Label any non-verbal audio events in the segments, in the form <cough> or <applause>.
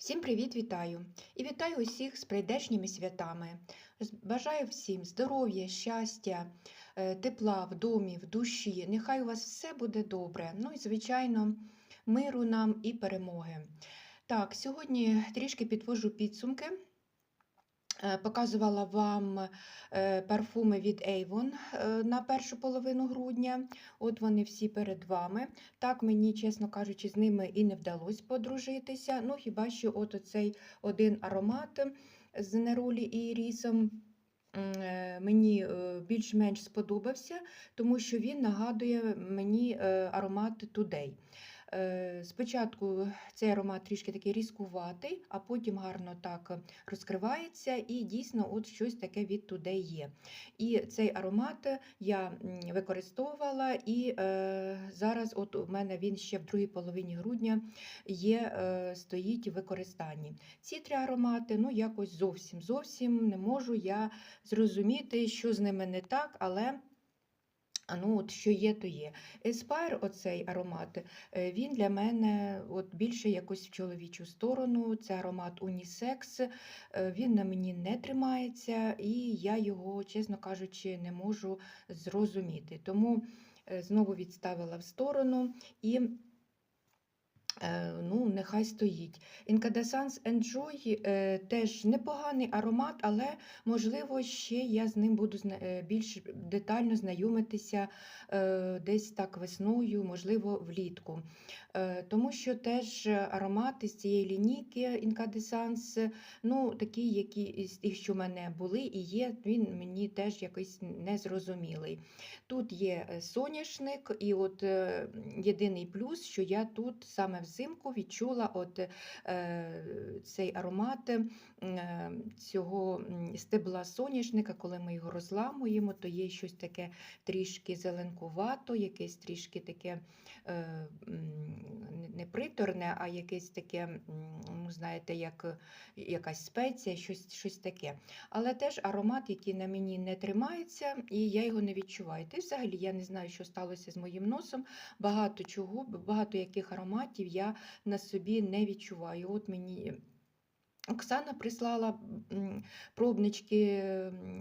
Всім привіт, вітаю! І вітаю усіх з прийдешніми святами. Бажаю всім здоров'я, щастя, е, тепла в домі, в душі. Нехай у вас все буде добре. Ну і, звичайно, миру нам і перемоги. Так, сьогодні трішки підвожу підсумки. Е, Показувала вам е, парфуми від Avon е, на першу половину грудня. От вони всі перед вами. Так мені, чесно кажучи, з ними і не вдалося подружитися. Ну, хіба що от оцей один аромат з неролі і рісом. Мені більш-менш сподобався, тому що він нагадує мені аромат Today. Е, Спочатку цей аромат трішки такий різкуватий, а потім гарно так розкривається, і дійсно от щось таке від Today є. І цей аромат я використовувала, і е, зараз от у мене він ще в другій половині грудня є, е, стоїть в використанні. Ці три аромати ну якось зовсім зовсім не можу я зрозуміти, що з ними не так, але. А Ну, от що є, то є. Еспайр, оцей аромат, е, він для мене от більше якось в чоловічу сторону. Це аромат унісекс, е, він на мені не тримається, і я його, чесно кажучи, не можу зрозуміти. Тому е, знову відставила в сторону і. Е, Ну, нехай стоїть. Incandescence Enjoy е, теж непоганий аромат, але можливо ще я з ним буду е, більш детально знайомитися десь так весною, можливо, влітку. Тому що теж аромати з цієї лінійки Incandescence, ну, такі, які з тих, що в мене були і є, він мені теж якийсь незрозумілий. Тут є соняшник, і от єдиний плюс, що я тут саме взимку відчула от, е, цей аромат е, цього стебла соняшника, коли ми його розламуємо, то є щось таке трішки зеленкувато, якесь трішки таке е, не- не приторне, а якесь таке, ну, знаєте, як якась спеція, щось, щось таке. Але теж аромат, який на мені не тримається, і я його не відчуваю. Й взагалі я не знаю, що сталося з моїм носом. Багато чого, багато яких ароматів я на собі не відчуваю. От мені. Оксана прислала пробнички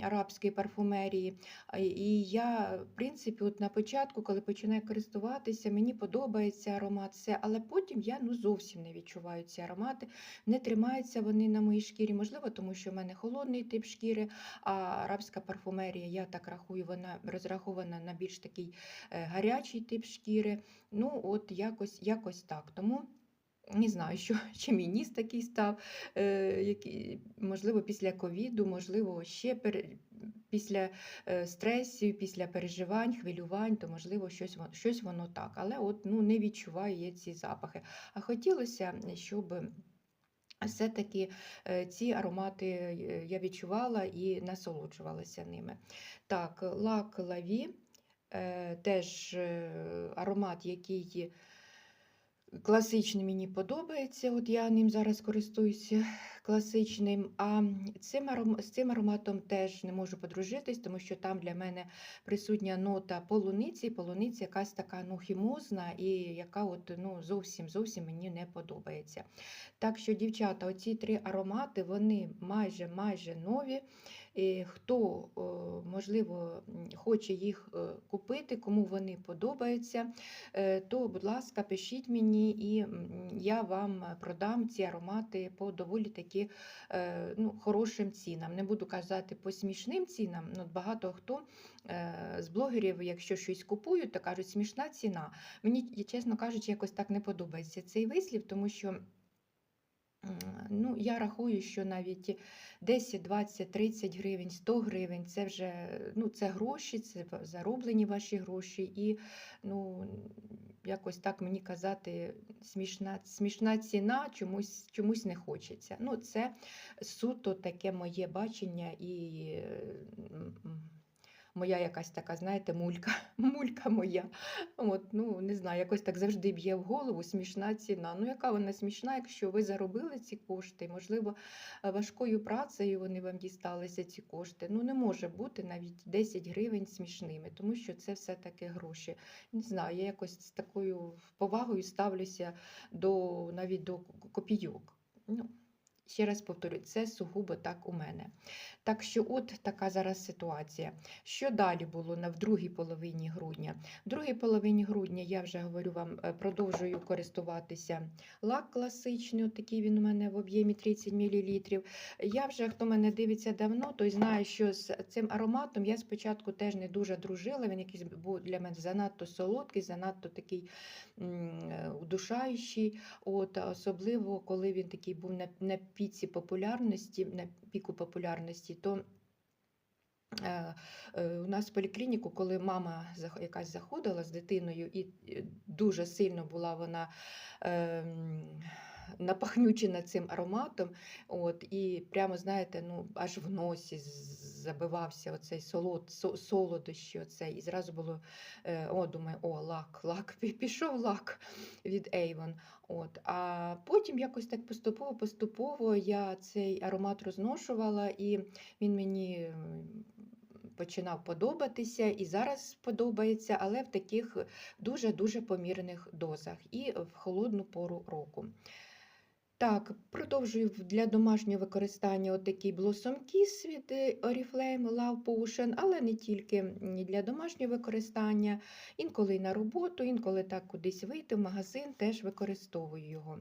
арабської парфумерії, і я, в принципі, от на початку, коли починаю користуватися, мені подобається аромат, все, але потім я ну, зовсім не відчуваю ці аромати, не тримаються вони на моїй шкірі. Можливо, тому що в мене холодний тип шкіри, а арабська парфумерія, я так рахую, вона розрахована на більш такий е, гарячий тип шкіри. Ну, от якось, якось так. Тому. Не знаю, що <laughs> чи мій ніс такий став, е, який, можливо, після ковіду, можливо, ще пере, після е, стресів, після переживань, хвилювань, то можливо щось, щось воно так. Але от, ну, не відчуваю я ці запахи. А хотілося, щоб все-таки е, ці аромати е, я відчувала і насолоджувалася ними. Так, лак лаві, е, теж е, аромат, який класичний мені подобається. От я ним зараз користуюся класичним. А цим аром... з цим ароматом теж не можу подружитись, тому що там для мене присутня нота полуниці. Полуниця якась така ну, хімозна і яка от, ну, зовсім зовсім мені не подобається. Так що, дівчата, оці три аромати, вони майже майже нові. Хто, можливо, хоче їх е, купити, кому вони подобаються, е, то, будь ласка, пишіть мені, і я вам продам ці аромати по доволі таки е, ну, хорошим цінам. Не буду казати по смішним цінам. Ну, багато хто е, з блогерів, якщо щось купують, то кажуть, смішна ціна. Мені, чесно кажучи, якось так не подобається цей вислів, тому що. Ну, я рахую, що навіть 10, 20, 30 гривень, 100 гривень це вже ну, це гроші, це зароблені ваші гроші. І ну, якось так мені казати, смішна, смішна ціна чомусь, чомусь не хочеться. Ну, це суто таке моє бачення і моя якась така, знаєте, мулька, <laughs> мулька моя. От, ну, не знаю, якось так завжди б'є в голову смішна ціна. Ну, яка вона смішна, якщо ви заробили ці кошти, можливо, важкою працею вони вам дісталися ці кошти. Ну, не може бути навіть 10 гривень смішними, тому що це все-таки гроші. Не знаю, я якось з такою повагою ставлюся до навіть до копійок. Ну, Ще раз повторю, це сугубо так у мене. Так що, от така зараз ситуація. Що далі було на в другій половині грудня? В другій половині грудня я вже говорю вам, е, продовжую користуватися лак класичний, такий він у мене в об'ємі 30 мл. Я вже, хто мене дивиться давно, той знає, що з цим ароматом я спочатку теж не дуже дружила. Він якийсь був для мене занадто солодкий, занадто такий е, удушаючий. От, особливо, коли він такий був на піці популярності, на піку популярності, то е, е, у нас в поліклініку, коли мама якась заходила з дитиною, і е, дуже сильно була вона е, м, напахнючена цим ароматом, от, і прямо, знаєте, ну, аж в носі забивався оцей солод, солодощі, оцей, і зразу було, е, о, думаю, о, лак, лак, пішов лак від Avon. От. А потім якось так поступово-поступово я цей аромат розношувала, і він мені починав подобатися, і зараз подобається, але в таких дуже-дуже помірних дозах і в холодну пору року. Так, продовжую для домашнього використання отакий Blossom Kiss від Oriflame Love Potion, але не тільки для домашнього використання, інколи на роботу, інколи так кудись вийти в магазин, теж використовую його.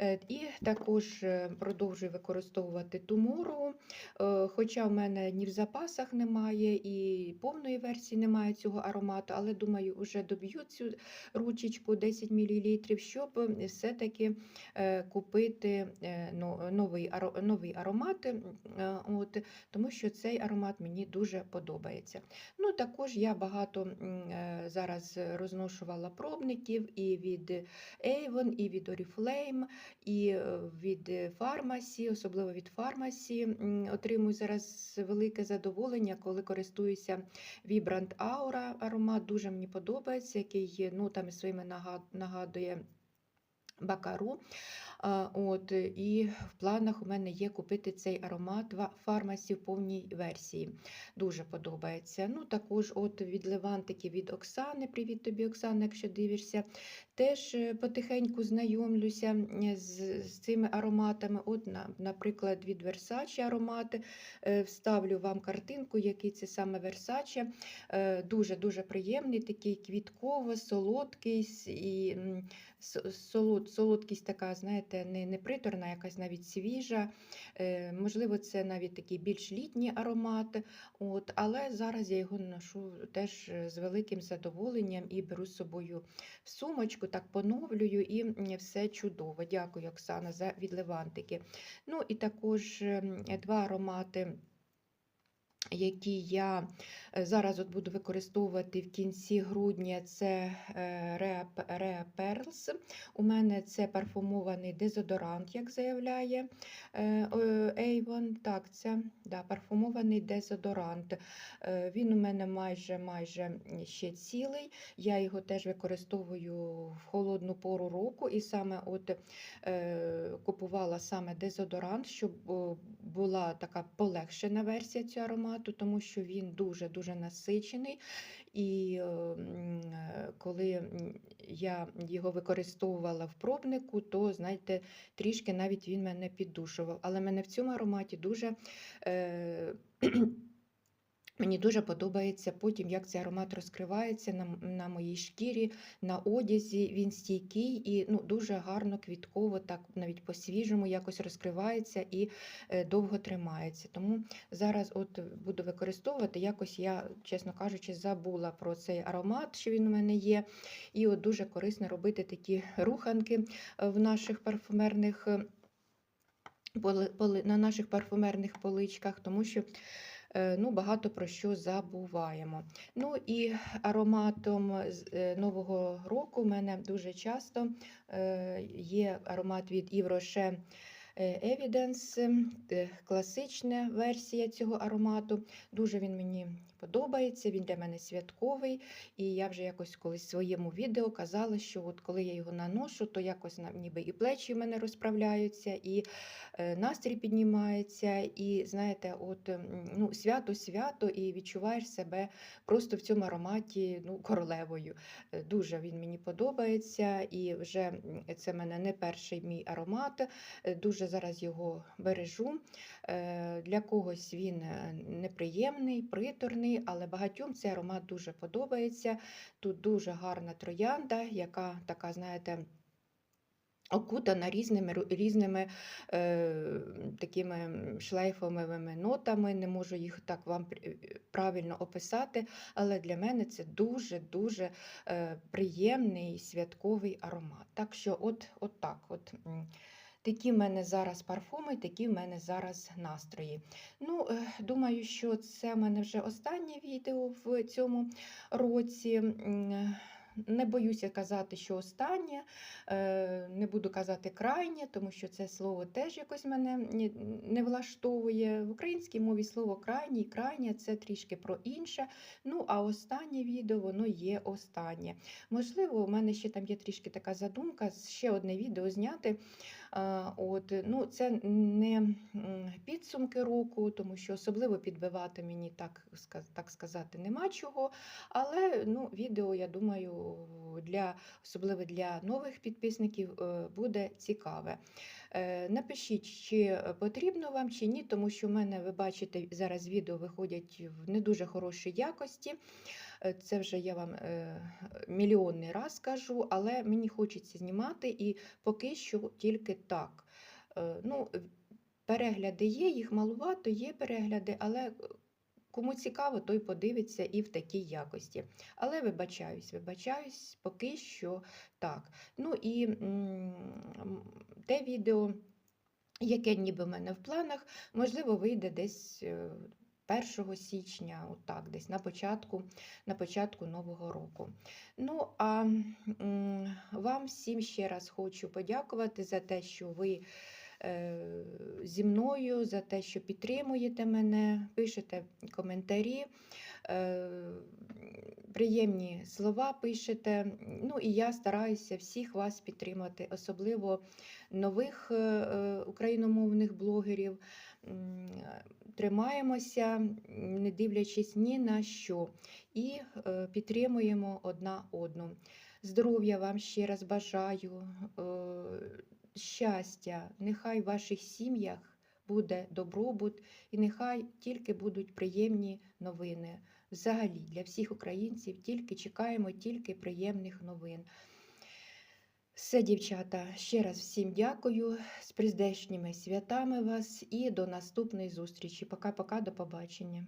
Е, І також е, продовжую використовувати Tomorrow, е, хоча в мене ні в запасах немає, і повної версії немає цього аромату, але думаю, вже доб'ю цю ручечку 10 мл, щоб все-таки купити е, но- новий, аро- новий аромат, е, от, тому що цей аромат мені дуже подобається. Ну, також я багато е, зараз розношувала пробників і від Avon, і від Oriflame, і е, від фармасі, особливо від фармасі. Отримую зараз велике задоволення, коли користуюся Vibrant Aura аромат. Дуже мені подобається, який нотами своїми нагадує Бакару. От, і в планах у мене є купити цей аромат в фармасі в повній версії. Дуже подобається. Ну, також от від Левантики від Оксани. Привіт тобі, Оксана, якщо дивишся. Теж е, потихеньку знайомлюся з, з цими ароматами. От, на, наприклад, від Versace аромати. Е, Вставлю вам картинку, який це саме Versace. Дуже-дуже приємний, такий квітково, солодкий і солод, солодкість така, знаєте, не, не приторна, якась навіть свіжа. Е, можливо, це навіть такий більш літній аромат. От, але зараз я його ношу теж е, з великим задоволенням і беру з собою сумочку, так поновлюю і все чудово. Дякую, Оксана, за відливантики. Ну і також два аромати які я е, зараз от буду використовувати в кінці грудня, це е, Rhea Pearls. У мене це парфумований дезодорант, як заявляє е, Avon. Так, це да, парфумований дезодорант. Він у мене майже майже ще цілий. Я його теж використовую в холодну пору року, і саме от купувала саме дезодорант, щоб була така полегшена версія цього аромату, тому що він дуже-дуже насичений. І е, е, коли я його використовувала в пробнику, то, знаєте, трішки навіть він мене піддушував. Але мене в цьому ароматі дуже. Е, Мені дуже подобається потім, як цей аромат розкривається на, на моїй шкірі, на одязі. Він стійкий і ну, дуже гарно, квітково, так навіть по-свіжому якось розкривається і е, довго тримається. Тому зараз от буду використовувати. Якось я, чесно кажучи, забула про цей аромат, що він у мене є. І от дуже корисно робити такі <laughs> руханки е, в наших парфумерних. е, На наших парфумерних поличках, тому що е, ну, багато про що забуваємо. Ну і ароматом е, Нового року в мене дуже часто е, є аромат від Івроше. Е, Evidence, е, класична версія цього аромату. Дуже він мені подобається, він для мене святковий. І я вже якось колись в своєму відео казала, що от коли я його наношу, то якось ніби і плечі в мене розправляються, і е, настрій піднімається, і знаєте, от ну, свято-свято, і відчуваєш себе просто в цьому ароматі ну, королевою. Е, Дуже він мені подобається, і вже це в мене не перший мій аромат. е, Дуже зараз його бережу. Для когось він неприємний, приторний, але багатьом цей аромат дуже подобається. Тут дуже гарна троянда, яка така, знаєте, окутана різними, різними е, такими шлейфовими нотами. Не можу їх так вам правильно описати, але для мене це дуже-дуже е, приємний святковий аромат. Так що, от, от так. От. Такі в мене зараз парфуми, такі в мене зараз настрої. Ну, е, думаю, що це в мене вже останнє відео в цьому році. Не боюся казати, що останнє, е, не буду казати крайнє, тому що це слово теж якось мене не влаштовує. В українській мові слово крайнє і крайнє це трішки про інше. Ну, а останнє відео воно є останнє. Можливо, у мене ще там є трішки така задумка, ще одне відео зняти. От, ну, це не підсумки року, тому що особливо підбивати мені так, так сказати нема чого. Але ну, відео, я думаю, для, особливо для нових підписників е, буде цікаве. Е, Напишіть, чи потрібно вам, чи ні, тому що в мене, ви бачите, зараз відео виходять в не дуже хорошій якості. Е, Це вже я вам мільйонний раз кажу, але мені хочеться знімати і поки що тільки так. Ну, перегляди є, їх малувато, є перегляди, але кому цікаво, той подивиться і в такій якості. Але вибачаюсь, вибачаюсь, поки що так. Ну і те відео, яке ніби в мене в планах, можливо, вийде десь. е, 1 січня, отак, десь на початку, на початку нового року. Ну, а вам всім ще раз хочу подякувати за те, що ви е, зі мною, за те, що підтримуєте мене, пишете коментарі, е, приємні слова пишете. Ну і я стараюся всіх вас підтримати, особливо нових е, е, україномовних блогерів. Тримаємося, не дивлячись ні на що, і е, підтримуємо одна одну. Здоров'я вам ще раз бажаю, е, щастя, нехай в ваших сім'ях буде добробут, і нехай тільки будуть приємні новини. Взагалі для всіх українців тільки чекаємо тільки приємних новин. Все, дівчата, ще раз всім дякую. З прийдешніми святами вас і до наступної зустрічі. Пока-пока, до побачення.